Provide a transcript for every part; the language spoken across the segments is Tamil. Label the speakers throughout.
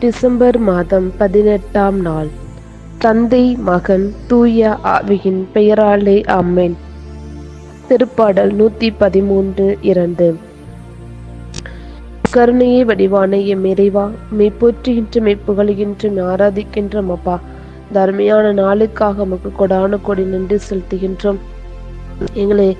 Speaker 1: டிசம்பர் மாதம் பதினெட்டாம் நாள். தந்தை மகன் தூய ஆவியின் பெயராலே அம்மேன் திருப்பாடல் நூத்தி பதிமூன்று இரண்டு. கருணையை வடிவான எம் இறைவா மெய் போற்றுகின்ற மெய் புகழுகின்ற ஆராதிக்கின்ற அப்பா. தர்மையான நாளுக்காக நமக்கு கொடான கொடி நின்று செலுத்துகின்றோம். எங்களை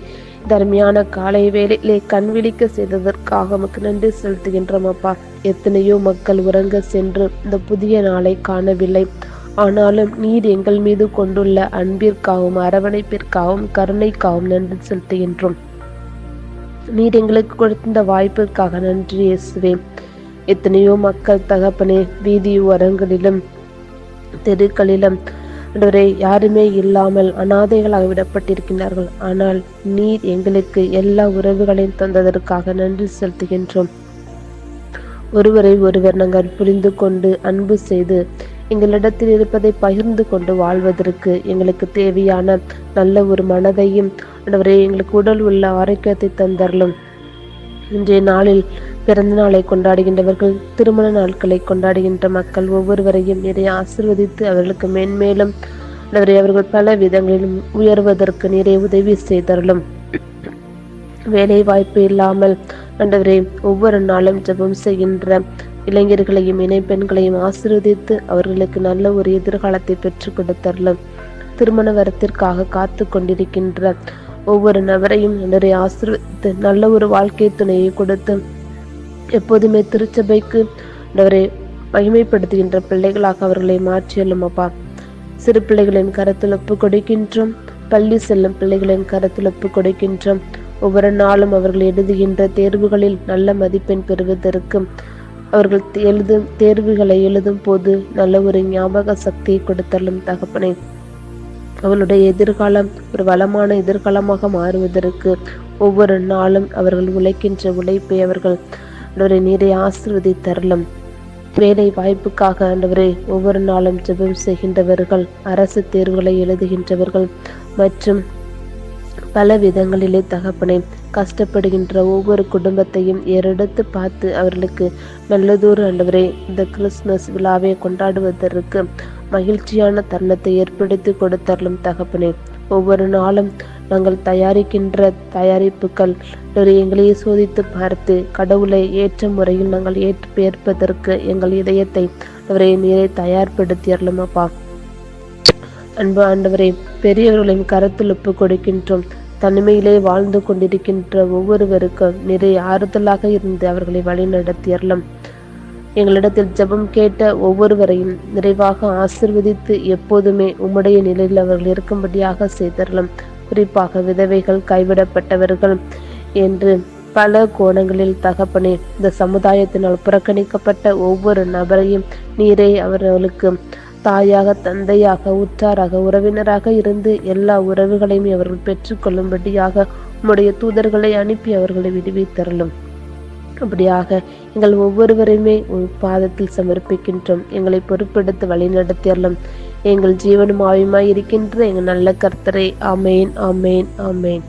Speaker 1: தர்மியான காலை வேளையிலே கண் விழிக்க செய்ததற்காக நமக்கு நன்றி செலுத்துகின்றோம் அப்பா. எத்தனையோ மக்கள் உறங்க சென்று இந்த புதிய நாளை காணவில்லை. ஆனாலும் நீர் எங்கள் மீது கொண்டுள்ள அன்பிற்காகவும் அரவணைப்பிற்காகவும் கருணைக்காகவும் நன்றி செலுத்துகின்றோம். நீர் எங்களுக்கு கொடுத்த வாய்ப்பிற்காக நன்றி இயேசுவே. எத்தனையோ மக்கள் தகப்பனே வீதி உரங்களிலும் தெருக்களிலும் ஆண்டவரே யாருமே இல்லாமல் அனாதைகளாக விடப்பட்டிருக்கிறார்கள். ஆனால் நீர் எங்களுக்கு எல்லா உறவுகளையும் தந்ததற்காக நன்றி செலுத்துகின்றோம். ஒருவரை ஒருவர் நாங்கள் புரிந்து கொண்டு அன்பு செய்து எங்களிடத்தில் இருப்பதை பகிர்ந்து கொண்டு வாழ்வதற்கு எங்களுக்கு தேவையான நல்ல ஒரு மனதையும் ஆண்டவரே எங்களுக்கு உடல் உள்ள ஆரோக்கியத்தை தந்தரலும் இன்றைய நாளில் பிறந்த நாளை கொண்டாடுகின்றவர்கள் திருமண நாட்களை கொண்டாடுகின்ற மக்கள் ஒவ்வொருவரையும் நிறைய ஆசிர்வதித்து அவர்களுக்கு மென்மேலும் அவரை அவர்கள் பல விதங்களிலும் உயர்வதற்கு நிறைய உதவி செய்தருளும். வேலை வாய்ப்பு இல்லாமல் ஆண்டவரே ஒவ்வொரு நாளும் ஜெபம் செய்கின்ற இளைஞர்களையும் இணைப்பெண்களையும் ஆசீர்வதித்து அவர்களுக்கு நல்ல ஒரு எதிர்காலத்தை பெற்றுக் கொடுத்தரலும் திருமண வரத்திற்காக காத்து கொண்டிருக்கின்ற ஒவ்வொரு நபரையும் நிறைய ஆசீர்வதித்து நல்ல ஒரு வாழ்க்கை துணையை கொடுத்து எப்போதுமே திருச்சபைக்கு அவரை மகிமைப்படுத்துகின்ற பிள்ளைகளாக அவர்களை மாற்றியல்லும் அப்பா. சிறு பிள்ளைகளின் கருத்தில் ஒப்பு கொடுக்கின்றோம். பள்ளி செல்லும் பிள்ளைகளின் கருத்தில் ஒப்பு கொடுக்கின்றோம். ஒவ்வொரு நாளும் அவர்கள் எழுதுகின்ற தேர்வுகளில் நல்ல மதிப்பெண் பெறுவதற்கு அவர்கள் எழுதும் தேர்வுகளை எழுதும் போது நல்ல ஒரு ஞாபக சக்தியை கொடுத்தள்ளும் தகப்பனே. அவளுடைய எதிர்காலம் ஒரு வளமான எதிர்காலமாக மாறுவதற்கு ஒவ்வொரு நாளும் அவர்கள் உழைக்கின்ற உழைப்பை அவர்கள் ஆண்டவரை நீரை ஆசிர்வதி தரலும் வேலை வாய்ப்புக்காக ஆண்டவரே ஒவ்வொரு நாளும் ஜெபம் செய்கின்றவர்கள் அரசு தேர்வுகளை எழுதுகின்றவர்கள் மற்றும் பல விதங்களிலே தகப்பனை கஷ்டப்படுகின்ற ஒவ்வொரு குடும்பத்தையும் ஏறெடுத்து பார்த்து அவர்களுக்கு நல்லதொரு ஆண்டவரே இந்த கிறிஸ்துமஸ் விழாவை கொண்டாடுவதற்கு மகிழ்ச்சியான தருணத்தை ஏற்படுத்தி கொடுத்தரலும் தகப்பனே. ஒவ்வொரு நாளும் நாங்கள் தயாரிக்கின்ற தயாரிப்புகள் எங்களையே சோதித்து பார்த்து கடவுளை ஏற்ற முறையில் நாங்கள் ஏற்று ஏற்பதற்கு எங்கள் இதயத்தை அவரை நீரை தயார்படுத்தியறலும் அப்பா. அன்பு ஆண்டவரை பெரியவர்களின் கருத்தில் ஒப்பு கொடுக்கின்றோம். தனிமையிலே வாழ்ந்து கொண்டிருக்கின்ற ஒவ்வொருவருக்கும் நிறைய ஆறுதலாக இருந்து அவர்களை வழி நடத்தியறலாம் எங்களிடத்தில் ஜெபம் கேட்ட ஒவ்வொருவரையும் நிறைவாக ஆசிர்வதித்து எப்போதுமே உம்முடைய நிலையில் அவர்கள் இருக்கும்படியாக செய்தரலாம். குறிப்பாக விதவைகள் கைவிடப்பட்டவர்கள் என்று பல கோணங்களில் தகப்பனே இந்த சமுதாயத்தினால் புறக்கணிக்கப்பட்ட ஒவ்வொரு நபரையும் நீரே அவர்களுக்கு தாயாக தந்தையாக உற்றாராக உறவினராக இருந்து எல்லா உறவுகளையும் அவர்கள் பெற்றுக்கொள்ளும்படியாக உம்முடைய தூதர்களை அனுப்பி அவர்களை விடுவித்தரலும் அப்படியாக எங்கள் ஒவ்வொருவரையுமே பாதத்தில் சமர்ப்பிக்கின்றோம். எங்களை பொறுப்பெடுத்து வழிநடத்தியறலும் எங்கள் ஜீவனும் ஆவியுமாய் இருக்கின்ற எங்கள் நல்ல கர்த்தரை அமேன் அமேன் அமேன்